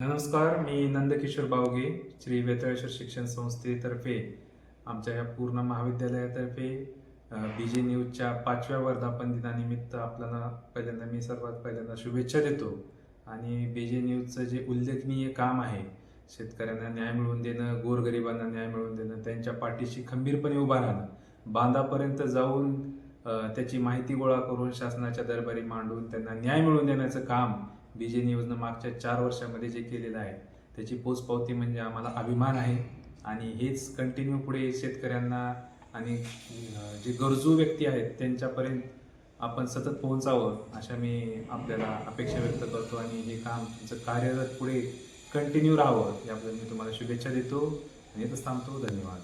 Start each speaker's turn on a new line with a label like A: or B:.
A: नमस्कार मी नंदकिशोर बावगे श्री वेतळेश्वर शिक्षण संस्थेतर्फे आमच्या या पूर्ण महाविद्यालयातर्फे बी जे न्यूजच्या पाचव्या वर्धापन दिनानिमित्त आपल्याला पहिल्यांदा मी सर्वात पहिल्यांदा शुभेच्छा देतो. आणि बी जे न्यूजचं जे उल्लेखनीय काम आहे शेतकऱ्यांना न्याय मिळवून देणं गोरगरिबांना न्याय मिळवून देणं त्यांच्या पाठीशी खंबीरपणे उभा राहणं बांधापर्यंत जाऊन त्याची माहिती गोळा करून शासनाच्या दरबारी मांडून त्यांना न्याय मिळवून देण्याचं काम बी जे न्यूजनं मागच्या चार वर्षामध्ये जे केलेलं आहे त्याची पोचपावती म्हणजे आम्हाला अभिमान आहे. आणि हेच कंटिन्यू पुढे शेतकऱ्यांना आणि जे गरजू व्यक्ती आहेत त्यांच्यापर्यंत आपण सतत पोहोचावं अशा मी आपल्याला अपेक्षा व्यक्त करतो. आणि हे काम तुमचं कार्यरत पुढे कंटिन्यू राहावं याबद्दल मी तुम्हाला शुभेच्छा देतो. आणि इथंच थांबतो. धन्यवाद.